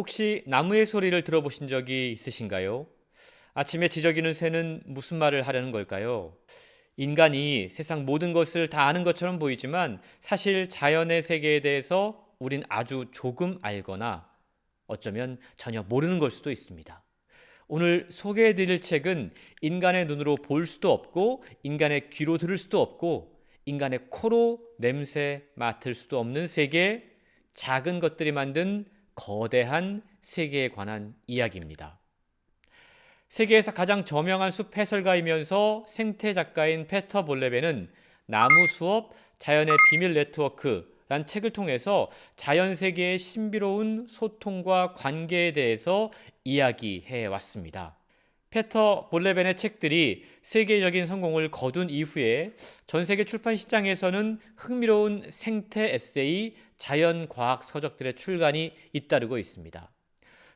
혹시 나무의 소리를 들어보신 적이 있으신가요? 아침에 지저귀는 새는 무슨 말을 하려는 걸까요? 인간이 세상 모든 것을 다 아는 것처럼 보이지만 사실 자연의 세계에 대해서 우린 아주 조금 알거나 어쩌면 전혀 모르는 걸 수도 있습니다. 오늘 소개해 드릴 책은 인간의 눈으로 볼 수도 없고 인간의 귀로 들을 수도 없고 인간의 코로 냄새 맡을 수도 없는 세계 작은 것들이 만든 거대한 세계에 관한 이야기입니다. 세계에서 가장 저명한 숲 해설가이면서 생태 작가인 페터 볼레베는 나무 수업 자연의 비밀 네트워크란 책을 통해서 자연 세계의 신비로운 소통과 관계에 대해서 이야기해 왔습니다. 페터 볼레벤의 책들이 세계적인 성공을 거둔 이후에 전 세계 출판 시장에서는 흥미로운 생태 에세이, 자연 과학 서적들의 출간이 잇따르고 있습니다.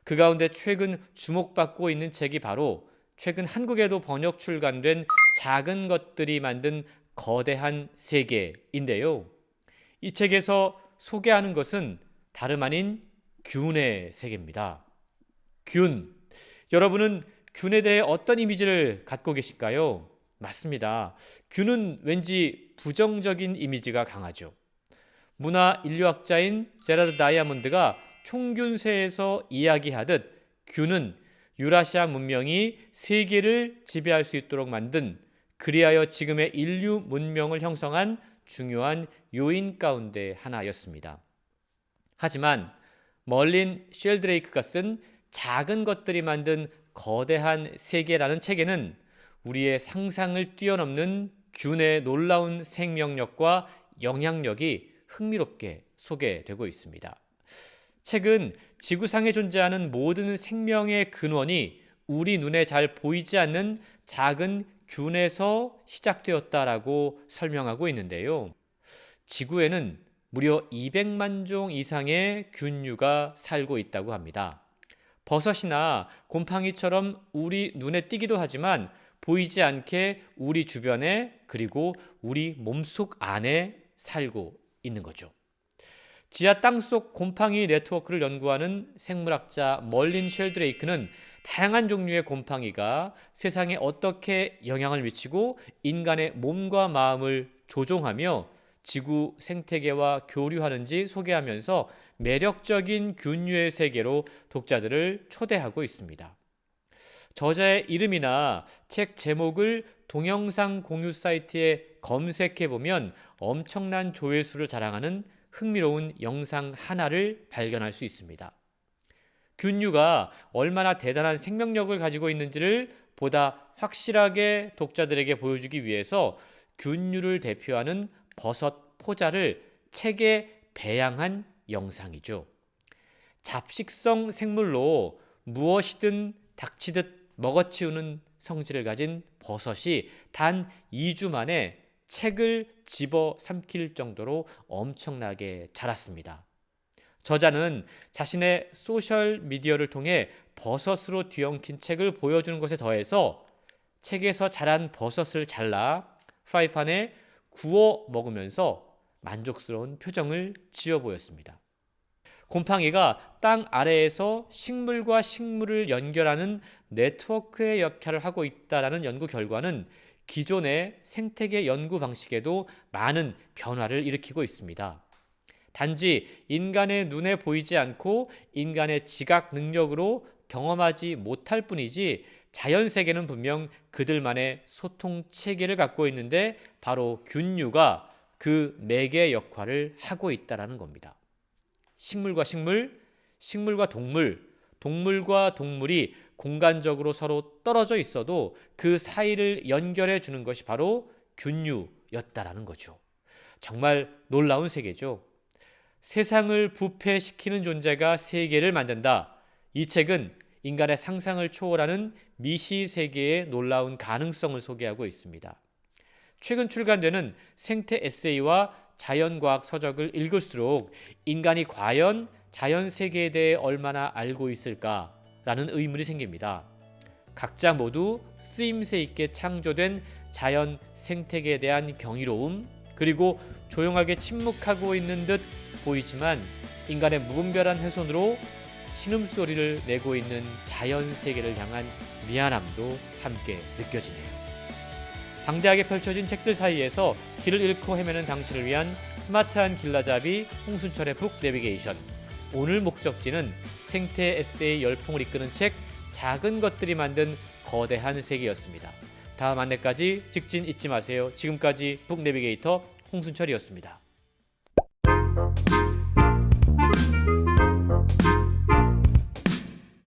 그 가운데 최근 주목받고 있는 책이 바로 최근 한국에도 번역 출간된 작은 것들이 만든 거대한 세계인데요. 이 책에서 소개하는 것은 다름 아닌 균의 세계입니다. 균. 여러분은 균에 대해 어떤 이미지를 갖고 계실까요? 맞습니다. 균은 왠지 부정적인 이미지가 강하죠. 문화 인류학자인 제라드 다이아몬드가 총균세에서 이야기하듯 균은 유라시아 문명이 세계를 지배할 수 있도록 만든 그리하여 지금의 인류 문명을 형성한 중요한 요인 가운데 하나였습니다. 하지만 멀린 쉘드레이크가 쓴 작은 것들이 만든 거대한 세계라는 책에는 우리의 상상을 뛰어넘는 균의 놀라운 생명력과 영향력이 흥미롭게 소개되고 있습니다. 책은 지구상에 존재하는 모든 생명의 근원이 우리 눈에 잘 보이지 않는 작은 균에서 시작되었다라고 설명하고 있는데요. 지구에는 무려 200만 종 이상의 균류가 살고 있다고 합니다. 버섯이나 곰팡이처럼 우리 눈에 띄기도 하지만 보이지 않게 우리 주변에 그리고 우리 몸속 안에 살고 있는 거죠. 지하 땅속 곰팡이 네트워크를 연구하는 생물학자 멀린 쉘드레이크는 다양한 종류의 곰팡이가 세상에 어떻게 영향을 미치고 인간의 몸과 마음을 조종하며 지구 생태계와 교류하는지 소개하면서 매력적인 균류의 세계로 독자들을 초대하고 있습니다. 저자의 이름이나 책 제목을 동영상 공유 사이트에 검색해 보면 엄청난 조회수를 자랑하는 흥미로운 영상 하나를 발견할 수 있습니다. 균류가 얼마나 대단한 생명력을 가지고 있는지를 보다 확실하게 독자들에게 보여주기 위해서 균류를 대표하는 버섯 포자를 책에 배양한 영상이죠. 잡식성 생물로 무엇이든 닥치듯 먹어치우는 성질을 가진 버섯이 단 2주 만에 책을 집어 삼킬 정도로 엄청나게 자랐습니다. 저자는 자신의 소셜 미디어를 통해 버섯으로 뒤엉킨 책을 보여주는 것에 더해서 책에서 자란 버섯을 잘라 프라이팬에 구워 먹으면서 만족스러운 표정을 지어 보였습니다. 곰팡이가 땅 아래에서 식물과 식물을 연결하는 네트워크의 역할을 하고 있다라는 연구 결과는 기존의 생태계 연구 방식에도 많은 변화를 일으키고 있습니다. 단지 인간의 눈에 보이지 않고 인간의 지각 능력으로 경험하지 못할 뿐이지 자연 세계는 분명 그들만의 소통 체계를 갖고 있는데 바로 균류가 그 매개 역할을 하고 있다라는 겁니다. 식물과 식물, 식물과 동물, 동물과 동물이 공간적으로 서로 떨어져 있어도 그 사이를 연결해 주는 것이 바로 균류였다라는 거죠. 정말 놀라운 세계죠. 세상을 부패시키는 존재가 세계를 만든다. 이 책은 인간의 상상을 초월하는 미시 세계의 놀라운 가능성을 소개하고 있습니다. 최근 출간되는 생태 에세이와 자연과학 서적을 읽을수록 인간이 과연 자연 세계에 대해 얼마나 알고 있을까라는 의문이 생깁니다. 각자 모두 쓰임새 있게 창조된 자연 생태계에 대한 경이로움 그리고 조용하게 침묵하고 있는 듯 보이지만 인간의 무분별한 훼손으로 신음소리를 내고 있는 자연 세계를 향한 미안함도 함께 느껴지네요. 방대하게 펼쳐진 책들 사이에서 길을 잃고 헤매는 당신을 위한 스마트한 길라잡이 홍순철의 북 내비게이션. 오늘 목적지는 생태 에세이 열풍을 이끄는 책 작은 것들이 만든 거대한 세계였습니다. 다음 안내까지 직진 잊지 마세요. 지금까지 북 내비게이터 홍순철이었습니다.